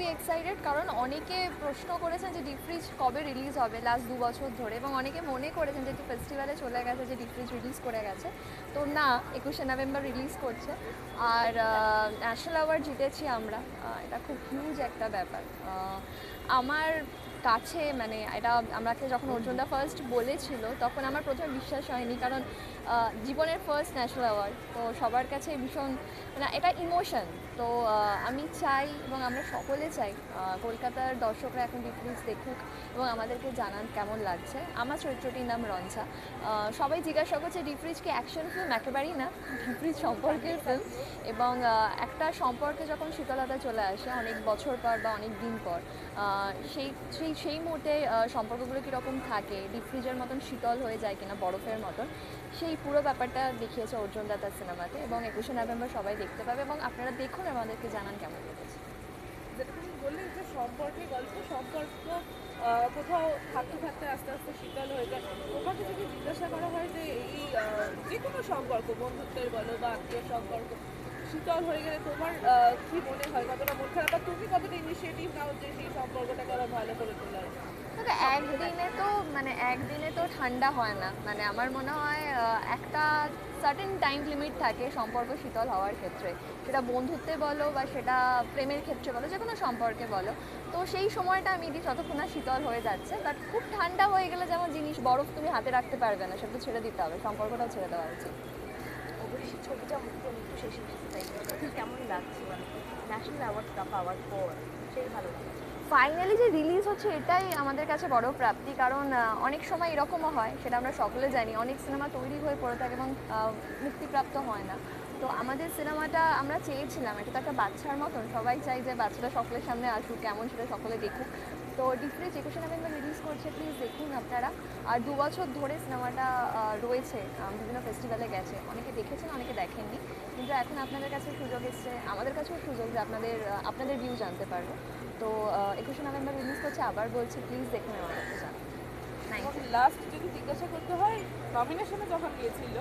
খুবই এক্সাইটেড কারণ অনেকে প্রশ্ন করেছেন যে ডিপ ফ্রিজ কবে রিলিজ হবে লাস্ট দু বছর ধরে এবং অনেকে মনে করেছেন যে ফেস্টিভ্যালে চলে গেছে, যে ডিপ ফ্রিজ রিলিজ করে গেছে। তো না, একুশে নভেম্বর রিলিজ করছে। আর ন্যাশনাল অ্যাওয়ার্ড জিতেছি আমরা। এটা খুব হিউজ একটা ব্যাপার। আমার কাছে মানে এটা আমাকে যখন অর্জুনদা ফার্স্ট বলেছিল তখন আমার প্রথমে বিশ্বাস হয়নি। কারণ জীবনের ফার্স্ট ন্যাশনাল অ্যাওয়ার্ড তো সবার কাছে ভীষণ মানে এটা ইমোশন তো আমি চাই এবং আমরা সকলে চাই কলকাতার দর্শকরা এখন ডিফ্রিজ দেখুক এবং আমাদেরকে জানান কেমন লাগছে। আমার চরিত্রটির নাম রঞ্জা। সবাই জিজ্ঞাসা করছে ডিফ্রিজ কি অ্যাকশন ফিল্ম একেবারেই না ডিফ্রিজ সম্পর্কের ফিল্ম এবং একটা সম্পর্কে যখন শীতলতা চলে আসে অনেক বছর পর বা অনেক দিন পর আহ, সেই সেই সেই মুহূর্তে সম্পর্কগুলো কীরকম থাকে? ডিপ ফ্রিজের মতন শীতল হয়ে যায় কিনা, বরফের মতন? সেই পুরো ব্যাপারটা দেখিয়েছে অর্জুন দাতার সিনেমাতে এবং একুশে নভেম্বর সবাই দেখতে পাবে এবং আপনারা দেখুন আমাদেরকে জানান কেমন লেগেছে। যেটা তুমি বললে যে সম্পর্কে গল্প সম্পর্ক কোথাও থাকতে থাকতে আস্তে আস্তে শীতল হয়ে যায়। তোমাকে যদি জিজ্ঞাসা করা হয় যে এই যে কোনো সম্পর্ক বন্ধুত্বের বলো বা আত্মীয় সম্পর্ক শীতল হয়ে গেলে তোমার কি মনে হয়? কতটা মন খারাপ? বা তুমি কতটা ইনিশিয়েটিভ নাও যে সেই সম্পর্কটাকে আরও ভালো করে তোলার তবে একদিনে তো মানে একদিনে তো ঠান্ডা হয় না। মানে আমার মনে হয় একটা সার্টেন টাইম লিমিট থাকে সম্পর্ক শীতল হওয়ার ক্ষেত্রে। সেটা বন্ধুত্বে বলো বা সেটা প্রেমের ক্ষেত্রে বলো যে কোনো সম্পর্কে বলো। তো সেই সময়টা আমি দিই যতক্ষণ না শীতল হয়ে যাচ্ছে বাট খুব ঠান্ডা হয়ে গেলে যেমন জিনিস বরফ তুমি হাতে রাখতে পারবে না সেটা তো ছেড়ে দিতে হবে সম্পর্কটাও ছেড়ে দেওয়া উচিত। অবশ্যই ছবিটা একটু শেষে কেমন লাগছে? মানে ন্যাশনাল অ্যাওয়ার্ডটা পাওয়ার পর সেই ভালো লাগছে। ফাইনালি যে রিলিজ হচ্ছে, এটাই আমাদের কাছে বড় প্রাপ্তি। কারণ অনেক সময় এরকমও হয়, সেটা আমরা সকলে জানি, অনেক সিনেমা তৈরি হয়ে পড়ে থাকে এবং মুক্তিপ্রাপ্ত হয় না। তো আমাদের সিনেমাটা আমরা চেয়েছিলাম, এটা তো একটা বাচ্চার মতন, সবাই চাই যে বাচ্চাটা সকলের সামনে আসুক, কেমন সেটা সকলে দেখুক। তো ডিফারেন্স একুশে নভেম্বর রিলিজ করছে প্লিজ দেখুন আপনারা। আর দু বছর ধরে সিনেমাটা রয়েছে বিভিন্ন ফেস্টিভ্যালে গেছে। অনেকে দেখেছেন, অনেকে দেখেননি। কিন্তু এখন আপনাদের কাছে সুযোগ এসছে, আমাদের কাছেও সুযোগ যে আপনাদের আপনাদের ভিউ জানতে পারব। তো একুশে নভেম্বর রিলিজ করছে, আবার বলছি প্লিজ দেখুন আমাদেরকে জানান থ্যাংক লাস্ট যদি জিজ্ঞাসা করতে হয় নমিনেশনে যখন গিয়েছিল